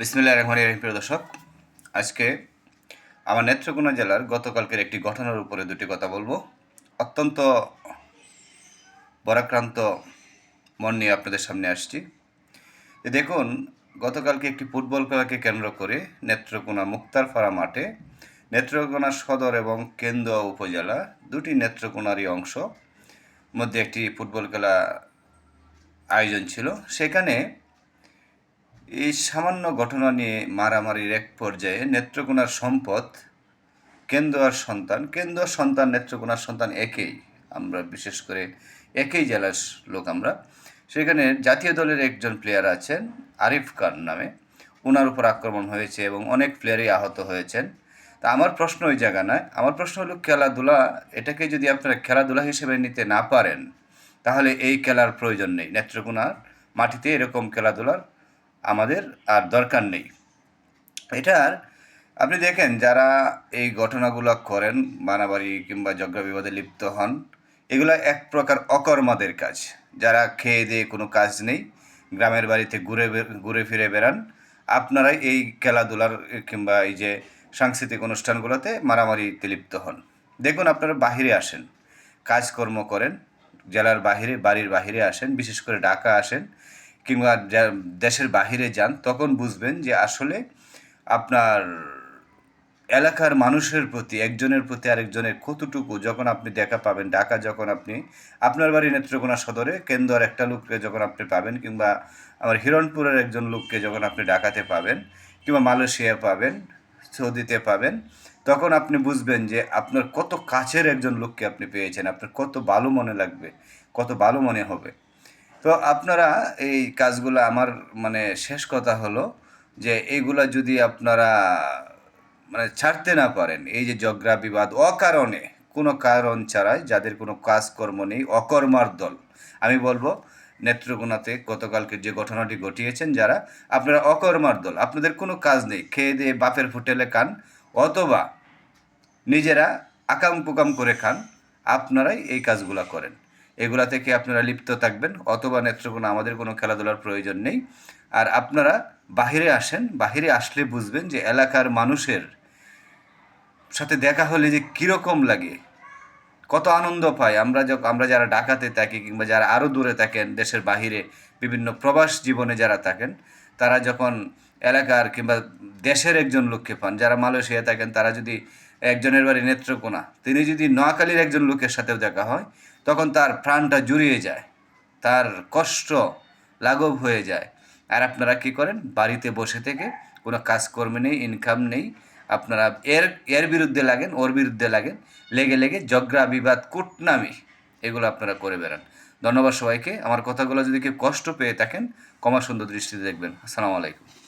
বিসমিল্লা রহমান রহিম, প্রিয় দর্শক, আজকে আমার নেত্রকোনা জেলার গতকালকের একটি ঘটনার উপরে দুটি কথা বলব। অত্যন্ত বরাক্রান্ত মন নিয়ে আপনাদের সামনে আসছি। দেখুন, গতকালকে একটি ফুটবল খেলাকে কেন্দ্র করে নেত্রকোনা মুক্তারপাড়া মাঠে নেত্রকোনা সদর এবং কেন্দ্র উপজেলা দুটি নেত্রকোনারই অংশ মধ্যে একটি ফুটবল খেলা আয়োজন ছিল। সেখানে এই সামান্য ঘটনা নিয়ে মারামারির এক পর্যায়ে নেত্রকোনার সম্পদ, কেন্দ্র আর সন্তান, কেন্দ্র, সন্তান নেত্রকোনার সন্তান একেই। আমরা বিশেষ করে একই জেলার লোক আমরা। সেখানে জাতীয় দলের একজন প্লেয়ার আছেন, আরিফ খান নামে। ওনার উপর আক্রমণ হয়েছে এবং অনেক প্লেয়ারই আহত হয়েছেন। তা আমার প্রশ্ন ওই জায়গা নয়। আমার প্রশ্ন হলো, খেলাধুলা, এটাকে যদি আপনারা খেলাধুলা হিসেবে নিতে না পারেন, তাহলে এই খেলার প্রয়োজন নেই। নেত্রকোনার মাটিতে এরকম খেলাধুলার আমাদের আর দরকার নেই। এটার আপনি দেখেন যারা এই ঘটনাগুলো করেন মানাবাড়ি কিংবা যজ্ঞ বিবাদে লিপ্ত হন, এগুলো এক প্রকার অকর্মাদের কাজ। যারা খেয়ে দিয়ে কোনো কাজ নেই, গ্রামের বাড়িতে ঘুরে ঘুরে ফিরে বেড়ান, আপনারাই এই খেলাধুলার কিংবা এই যে সাংস্কৃতিক অনুষ্ঠানগুলোতে মারামারিতে লিপ্ত হন। দেখুন আপনারা বাহিরে আসেন, কাজকর্ম করেন, জেলার বাহিরে, বাড়ির বাহিরে আসেন, বিশেষ করে ঢাকা আসেন কিংবা দেশের বাহিরে যান, তখন বুঝবেন যে আসলে আপনার এলাকার মানুষের প্রতি, একজনের প্রতি আরেকজনের কতটুকু, যখন আপনি দেখা পাবেন, ঢাকা যখন আপনি, আপনার বাড়ি নেত্রকোনা সদরে, কেন্দ্র একটা লোককে যখন আপনি পাবেন, কিংবা আমার হিরণপুরের একজন লোককে যখন আপনি ঢাকাতে পাবেন, কিংবা মালয়েশিয়া পাবেন, সৌদিতে পাবেন, তখন আপনি বুঝবেন যে আপনার কত কাছের একজন লোককে আপনি পেয়েছেন, আপনার কত ভালো মনে লাগবে, কত ভালো মনে হবে। তো আপনারা এই কাজগুলো আমার মানে শেষ কথা হলো যে এইগুলা যদি আপনারা মানে ছাড়তে না পারেন, এই যে জগ্রা বিবাদ অকারণে, কোনো কারণ ছাড়াই যাদের কোনো কাজকর্ম নেই, অকর্মার দল, আমি বলব নেত্রকোনাতে গতকালকে যে ঘটনাটি ঘটিয়েছেন যারা, আপনারা অকর্মার দল, আপনাদের কোনো কাজ নেই, খেয়ে দিয়ে বাপের ফুটেলে খান অথবা নিজেরা আকাম কুকাম করে খান, আপনারাই এই কাজগুলো করেন। এগুলা থেকে আপনারা লিপ্ত থাকবেন, অথবা নেত্রকোনা আমাদের কোনো খেলাধুলার প্রয়োজন নেই। আর আপনারা বাহিরে আসেন, বাহিরে আসলে বুঝবেন যে এলাকার মানুষের সাথে দেখা হলে যে কীরকম লাগে, কত আনন্দ পাই আমরা যখন আমরা যারা ঢাকাতে থাকি কিংবা যারা আরও দূরে থাকেন, দেশের বাহিরে বিভিন্ন প্রবাস জীবনে যারা থাকেন, তারা যখন এলাকার কিংবা দেশের একজন লোককে পান, যারা মালয়েশিয়া থাকেন, তারা যদি একজনের বাড়ি নেত্রকোনা। তিনি যদি নোয়াখালীর একজন লোকের সাথেও দেখা হয়, তখন তার প্রাণটা জুড়িয়ে যায়, তার কষ্ট লাঘব হয়ে যায়। আর আপনারা কি করেন? বাড়িতে বসে থেকে কোনো কাজকর্ম নেই ইনকাম নেই। আপনারা এর এর বিরুদ্ধে লাগেন, ওর বিরুদ্ধে লাগেন। লেগে লেগে জগরা বিবাদ, কুটনামি, এগুলো আপনারা করে বেড়ান। ধন্যবাদ সবাইকে। আমার কথাগুলো যদি কেউ কষ্ট পেয়ে থাকেন কমা সুন্দর দৃষ্টিতে দেখবেন। আসসালামু আলাইকুম।